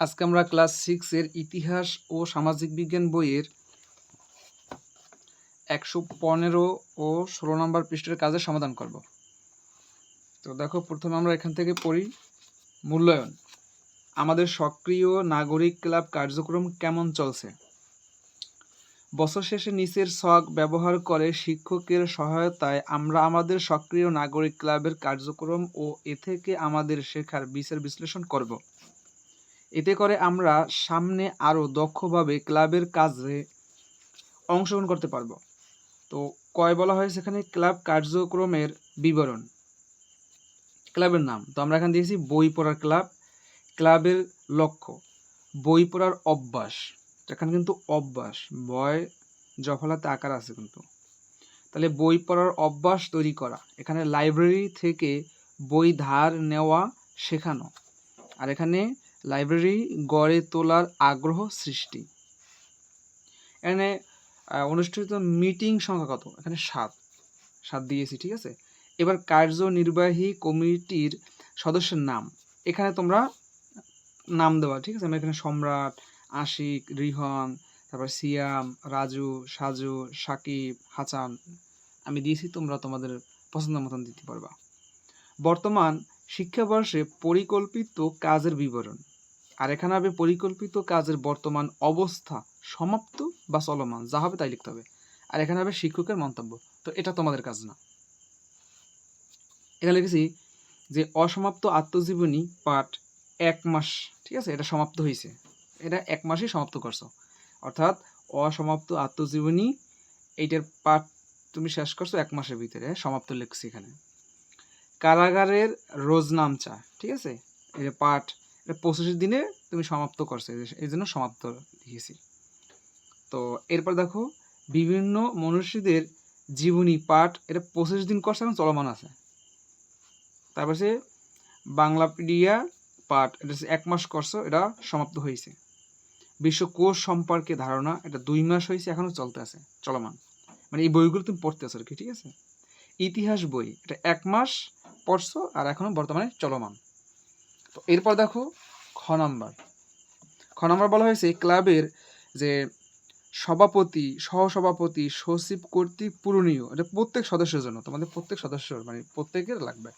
আজকে আমরা ক্লাস সিক্সের ইতিহাস ও সামাজিক বিজ্ঞান বইয়ের একশো পনেরো ও ষোলো নম্বর পৃষ্ঠের কাজের সমাধান করব। তো দেখো, প্রথমে আমরা এখান থেকে পড়ি। মূল্যায়ন। আমাদের সক্রিয় নাগরিক ক্লাব কার্যক্রম কেমন চলছে? বছর শেষে নিচের ছক ব্যবহার করে শিক্ষকের সহায়তায় আমরা আমাদের সক্রিয় নাগরিক ক্লাবের কার্যক্রম ও এ থেকে আমাদের শেখার বিচার বিশ্লেষণ করব। এতে করে আমরা সামনে আরও দক্ষভাবে ক্লাবের কাজে অংশগ্রহণ করতে পারব। তো কয় বলা হয়েছে এখানে ক্লাব কার্যক্রমের বিবরণ। ক্লাবের নাম। তো আমরা এখানে দিয়েছি বই পড়ার ক্লাব, ক্লাবের লক্ষ্য। বই পড়ার অভ্যাস। এখানে কিন্তু অভ্যাস। বয় জফলাতে আকার আছে কিন্তু। তাহলে বই পড়ার অভ্যাস তৈরি করা। এখানে লাইব্রেরি থেকে বই ধার নেওয়া শেখানো। আর এখানে লাইব্রেরি গড়ে তোলার আগ্রহ সৃষ্টি। এখানে অনুষ্ঠিত মিটিং সংখ্যা কত? এখানে সাত। সাত দিয়েছি, ঠিক আছে? এবার কার্যনির্বাহী কমিটির সদস্যের নাম। এখানে তোমরা নাম দেওয়া ঠিক আছে? আমরা এখানে সম্রাট, আশিক, রিহন, তারপর সিয়াম, রাজু, সাজু, সাকিব হাসান আমি দিয়েছি, তোমরা তোমাদের পছন্দ মতন দিতে পারবা। বর্তমান শিক্ষাবর্ষে পরিকল্পিত কাজের বিবরণ। আর এখানে হবে পরিকল্পিত কাজের বর্তমান অবস্থা সমাপ্ত বা চলমান, যা হবে তাই লিখতে হবে। আর এখানে হবে শিক্ষকের মন্তব্য, তো এটা তোমাদের কাজ না। এখানে লিখেছি যে, অসমাপ্ত আত্মজীবনী পাঠ এক মাস ঠিক আছে? এটা সমাপ্ত হয়েছে এটা এক মাসেই সমাপ্ত করছ। অর্থাৎ অসমাপ্ত আত্মজীবনী, এইটার পাঠ তুমি শেষ করছ এক মাসের ভিতরে, সমাপ্ত লিখছি এখানে। কারাগারের রোজনামচা ঠিক আছে? এটা পাঠ এটা পঁচিশ দিনে তুমি সমাপ্ত করছ, এই- জন্য সমাপ্ত লিখেছি। তো এরপর দেখো, বিভিন্ন মনীষীদের জীবনী, পাঠ, এটা পঁচিশ দিন করছে এখন চলমান আছে। তারপর সে বাংলাপিডিয়া পাঠ, এটা এক মাস করছ, এটা সমাপ্ত হয়েছে। বিশ্বকোষ সম্পর্কে ধারণা, এটা দুই মাস হয়েছে এখনও চলতে আছে, চলমান। মানে এই বইগুলো তুমি পড়তে আছো আর কি, ঠিক আছে? ইতিহাস বই, এটা এক মাস পড়ছো আর এখনও বর্তমানে চলমান। তো এরপর দেখো খ নাম্বার। খ নাম্বার বলা হয়েছে ক্লাবের যে সভাপতি সহসভাপতি সচিব কর্তৃক পূরণীয় এটা প্রত্যেক সদস্যের জন্য তোমাদের প্রত্যেক সদস্যর মানে প্রত্যেকের লাগবে।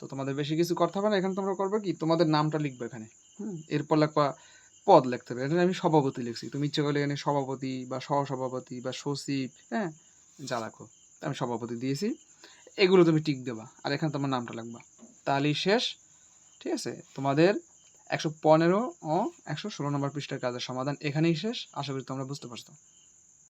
তো তোমাদের বেশি কিছু করতে হবে না এখানে তোমরা করবে কি তোমাদের নামটা লিখবে এখানে। হুম। এরপর লিখবা পদ লিখতে হবে এখানে আমি সভাপতি লিখছি। তুমি ইচ্ছে করলে এখানে সভাপতি বা সহসভাপতি বা সচিব হ্যাঁ যা রাখো আমি সভাপতি দিয়েছি। এগুলো তুমি টিক দেবা আর এখানে তোমার নামটা লিখবা তাহলেই শেষ। ঠিক আছে? তোমাদের একশো পনেরো ও একশো ষোলো নম্বর পৃষ্ঠার কাজের সমাধান এখানেই শেষ। আশা করি তোমরা বুঝতে পারছ।